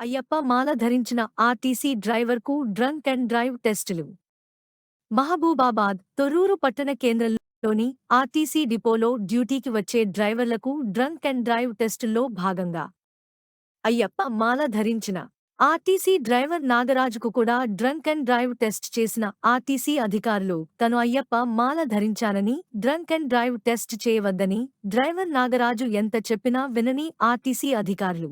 అయ్యప్ప మాల ధరించిన ఆర్టీసీ డ్రైవర్కు drunk and drive టెస్టులు. మహబూబాబాద్ తొర్రూరు పట్టణ కేంద్రంలోని ఆర్టీసీ డిపోలో డ్యూటీకి వచ్చే డ్రైవర్లకు డ్రంక్ అండ్ డ్రైవ్ టెస్టుల్లో భాగంగా అయ్యప్ప మాల ధరించిన ఆర్టీసీ డ్రైవర్ నాగరాజుకు కూడా డ్రంక్ అండ్ డ్రైవ్ టెస్ట్ చేసిన ఆర్టీసీ అధికారులు తను అయ్యప్ప మాల ధరించానని డ్రంక్ అండ్ డ్రైవ్ టెస్ట్ చేయవద్దని డ్రైవర్ నాగరాజు ఎంత చెప్పినా వినని ఆర్టీసీ అధికారులు.